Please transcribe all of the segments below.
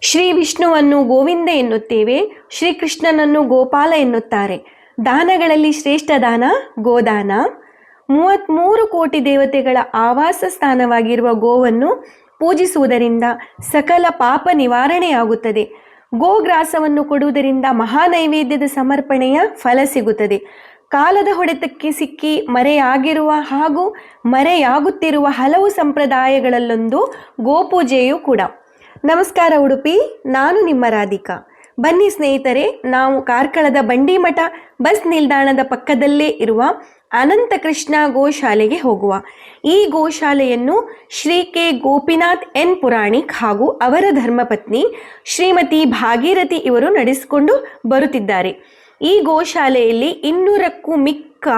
ಶ್ರೀ ವಿಷ್ಣುವನ್ನು ಗೋವಿಂದ ಎನ್ನುತ್ತೇವೆ ಶ್ರೀಕೃಷ್ಣನನ್ನು ಗೋಪಾಲ ಎನ್ನುತ್ತಾರೆ. ದಾನಗಳಲ್ಲಿ ಶ್ರೇಷ್ಠ ದಾನ ಗೋದಾನ. ಮೂವತ್ತ್ಮೂರು ಕೋಟಿ ದೇವತೆಗಳ ಆವಾಸ ಸ್ಥಾನವಾಗಿರುವ ಗೋವನ್ನು ಪೂಜಿಸುವುದರಿಂದ ಸಕಲ ಪಾಪ ನಿವಾರಣೆಯಾಗುತ್ತದೆ. ಗೋಗ್ರಾಸವನ್ನು ಕೊಡುವುದರಿಂದ ಮಹಾನೈವೇದ್ಯದ ಸಮರ್ಪಣೆಯ ಫಲ ಸಿಗುತ್ತದೆ. ಕಾಲದ ಹೊಡೆತಕ್ಕೆ ಸಿಕ್ಕಿ ಮರೆಯಾಗಿರುವ ಹಾಗೂ ಮರೆಯಾಗುತ್ತಿರುವ ಹಲವು ಸಂಪ್ರದಾಯಗಳಲ್ಲೊಂದು ಗೋಪೂಜೆಯೂ ಕೂಡ. ನಮಸ್ಕಾರ ಉಡುಪಿ, ನಾನು ನಿಮ್ಮ ರಾಧಿಕಾ. ಬನ್ನಿ ಸ್ನೇಹಿತರೆ, ನಾವು ಕಾರ್ಕಳದ ಬಂಡಿಮಠ ಬಸ್ ನಿಲ್ದಾಣದ ಪಕ್ಕದಲ್ಲೇ ಇರುವ ಅನಂತ ಕೃಷ್ಣ ಗೋಶಾಲೆಗೆ ಹೋಗುವ. ಈ ಗೋಶಾಲೆಯನ್ನು ಶ್ರೀ ಕೆ. ಗೋಪಿನಾಥ್ ಎನ್. ಪುರಾಣಿಕ್ ಹಾಗೂ ಅವರ ಧರ್ಮಪತ್ನಿ ಶ್ರೀಮತಿ ಭಾಗೀರಥಿ ಇವರು ನಡೆಸಿಕೊಂಡು ಬರುತ್ತಿದ್ದಾರೆ. ಈ ಗೋಶಾಲೆಯಲ್ಲಿ ಇನ್ನೂರಕ್ಕೂ ಮಿಕ್ಕ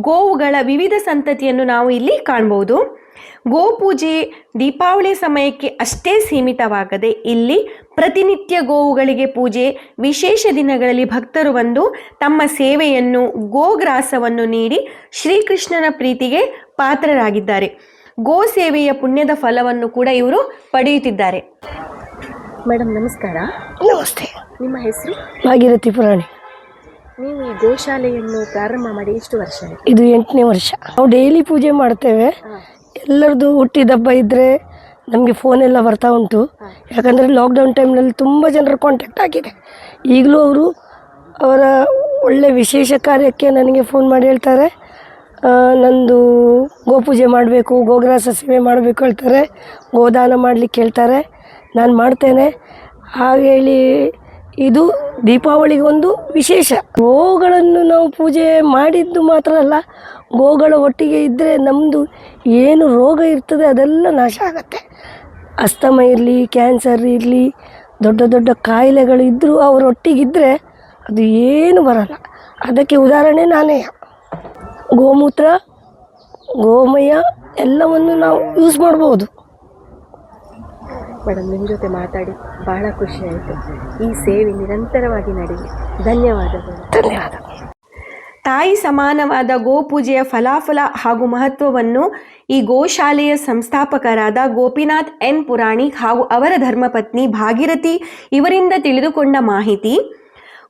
ಗೋವುಗಳ ವಿವಿಧ ಸಂತತಿಯನ್ನು ನಾವು ಇಲ್ಲಿ ಕಾಣಬಹುದು ಗೋಪೂಜೆ ದೀಪಾವಳಿ ಸಮಯಕ್ಕೆ ಅಷ್ಟೇ ಸೀಮಿತವಾಗದೆ ಇಲ್ಲಿ ಪ್ರತಿನಿತ್ಯ ಗೋವುಗಳಿಗೆ ಪೂಜೆ ವಿಶೇಷ ದಿನಗಳಲ್ಲಿ ಭಕ್ತರು ಬಂದು ತಮ್ಮ ಸೇವೆಯನ್ನು ಗೋಗ್ರಾಸವನ್ನು ನೀಡಿ ಶ್ರೀಕೃಷ್ಣನ ಪ್ರೀತಿಗೆ ಪಾತ್ರರಾಗಿದ್ದಾರೆ. ಗೋ ಸೇವೆಯ ಪುಣ್ಯದ ಫಲವನ್ನು ಕೂಡ ಇವರು ಪಡೆಯುತ್ತಿದ್ದಾರೆ. ಮೇಡಮ್ ನಮಸ್ಕಾರ. ನಮಸ್ತೆ. ನಿಮ್ಮ ಹೆಸರು? ಭಾಗೀರಥಿ ಪುರಾಣಿ. ಈ ಗೋಶಾಲೆಯನ್ನು ಪ್ರಾರಂಭ ಮಾಡಿ ಎಷ್ಟು ವರ್ಷ ಆಯಿತು? ಇದು ಎಂಟನೇ ವರ್ಷ. ನಾವು ಡೈಲಿ ಪೂಜೆ ಮಾಡ್ತೇವೆ. ಎಲ್ಲರದ್ದು ಹುಟ್ಟಿದಬ್ಬ ಇದ್ದರೆ ನಮಗೆ ಫೋನೆಲ್ಲ ಬರ್ತಾ ಉಂಟು. ಯಾಕಂದರೆ ಲಾಕ್ಡೌನ್ ಟೈಮ್ನಲ್ಲಿ ತುಂಬ ಜನರ ಕಾಂಟ್ಯಾಕ್ಟ್ ಆಗಿದೆ. ಈಗಲೂ ಅವರು ಅವರ ಒಳ್ಳೆ ವಿಶೇಷ ಕಾರ್ಯಕ್ಕೆ ನನಗೆ ಫೋನ್ ಮಾಡಿ ಹೇಳ್ತಾರೆ. ಆ, ನಂದು ಗೋಪೂಜೆ ಮಾಡಬೇಕು ಗೋಗ್ರಾಸ ಸೇವೆ ಮಾಡಬೇಕು ಹೇಳ್ತಾರೆ. ಗೋದಾನ ಮಾಡಲಿಕ್ಕೆ ಹೇಳ್ತಾರೆ. ನಾನು ಮಾಡ್ತೇನೆ. ಹಾಗೆ ಹೇಳಿ ಇದು ದೀಪಾವಳಿಗೆ ಒಂದು ವಿಶೇಷ. ಗೋಗಳನ್ನು ನಾವು ಪೂಜೆ ಮಾಡಿದ್ದು ಮಾತ್ರ ಅಲ್ಲ, ಗೋಗಳ ಒಟ್ಟಿಗೆ ಇದ್ದರೆ ನಮ್ಮದು ಏನು ರೋಗ ಇರ್ತದೆ ಅದೆಲ್ಲ ನಾಶ ಆಗುತ್ತೆ. ಅಸ್ತಮ ಇರಲಿ, ಕ್ಯಾನ್ಸರ್ ಇರಲಿ, ದೊಡ್ಡ ದೊಡ್ಡ ಕಾಯಿಲೆಗಳು ಇದ್ದರೂ ಅವರೊಟ್ಟಿಗಿದ್ದರೆ ಅದು ಏನು ಬರಲ್ಲ. ಅದಕ್ಕೆ ಉದಾಹರಣೆ ನಾನೇ ಗೋಮೂತ್ರ, ಗೋಮಯ ಎಲ್ಲವನ್ನು ನಾವು ಯೂಸ್ ಮಾಡ್ಬೋದು. ಮೇಡಮ್ ನಿಮ್ಮ ಜೊತೆ ಮಾತಾಡಿ ಬಹಳ ಖುಷಿ ಆಯಿತು. ಈ ಸೇವೆ ನಿರಂತರವಾಗಿ ನಡೆಯಲಿ. ಧನ್ಯವಾದಗಳು. ಧನ್ಯವಾದ. ತಾಯಿ ಸಮಾನವಾದ ಗೋಪೂಜೆಯ ಫಲಾಫಲ ಹಾಗೂ ಮಹತ್ವವನ್ನು ಈ ಗೋಶಾಲೆಯ ಸಂಸ್ಥಾಪಕರಾದ ಗೋಪಿನಾಥ್ ಎನ್ ಪುರಾಣಿಕ್ ಹಾಗೂ ಅವರ ಧರ್ಮಪತ್ನಿ ಭಾಗಿರಥಿ ಇವರಿಂದ ತಿಳಿದುಕೊಂಡ ಮಾಹಿತಿ,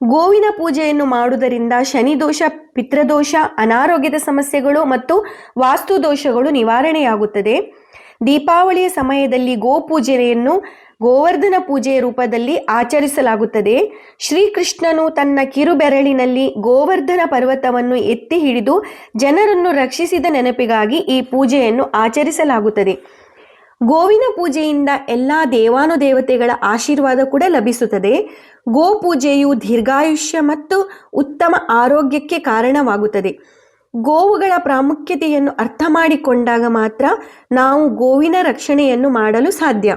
ಗೋವಿನ ಪೂಜೆಯನ್ನು ಮಾಡುವುದರಿಂದ ಶನಿದೋಷ ಪಿತೃದೋಷ, ಅನಾರೋಗ್ಯದ ಸಮಸ್ಯೆಗಳು ಮತ್ತು ವಾಸ್ತು ದೋಷಗಳು ನಿವಾರಣೆಯಾಗುತ್ತದೆ. ದೀಪಾವಳಿಯ ಸಮಯದಲ್ಲಿ ಗೋಪೂಜೆಯನ್ನು ಗೋವರ್ಧನ ಪೂಜೆಯ ರೂಪದಲ್ಲಿ ಆಚರಿಸಲಾಗುತ್ತದೆ. ಶ್ರೀಕೃಷ್ಣನು ತನ್ನ ಕಿರುಬೆರಳಿನಲ್ಲಿ ಗೋವರ್ಧನ ಪರ್ವತವನ್ನು ಎತ್ತಿ ಹಿಡಿದು ಜನರನ್ನು ರಕ್ಷಿಸಿದ ನೆನಪಿಗಾಗಿ ಈ ಪೂಜೆಯನ್ನು ಆಚರಿಸಲಾಗುತ್ತದೆ. ಗೋವಿನ ಪೂಜೆಯಿಂದ ಎಲ್ಲ ದೇವಾನುದೇವತೆಗಳ ಆಶೀರ್ವಾದ ಕೂಡ ಲಭಿಸುತ್ತದೆ. ಗೋಪೂಜೆಯು ದೀರ್ಘಾಯುಷ್ಯ ಮತ್ತು ಉತ್ತಮ ಆರೋಗ್ಯಕ್ಕೆ ಕಾರಣವಾಗುತ್ತದೆ. ಗೋವುಗಳ ಪ್ರಾಮುಖ್ಯತೆಯನ್ನು ಅರ್ಥ ಮಾಡಿಕೊಂಡಾಗ ಮಾತ್ರ ನಾವು ಗೋವಿನ ರಕ್ಷಣೆಯನ್ನು ಮಾಡಲು ಸಾಧ್ಯ.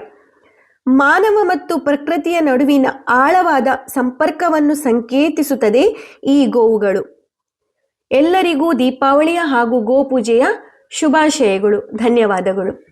ಮಾನವ ಮತ್ತು ಪ್ರಕೃತಿಯ ನಡುವಿನ ಆಳವಾದ ಸಂಪರ್ಕವನ್ನು ಸಂಕೇತಿಸುತ್ತದೆ ಈ ಗೋವುಗಳು. ಎಲ್ಲರಿಗೂ ದೀಪಾವಳಿಯ ಹಾಗೂ ಗೋಪೂಜೆಯ ಶುಭಾಶಯಗಳು. ಧನ್ಯವಾದಗಳು.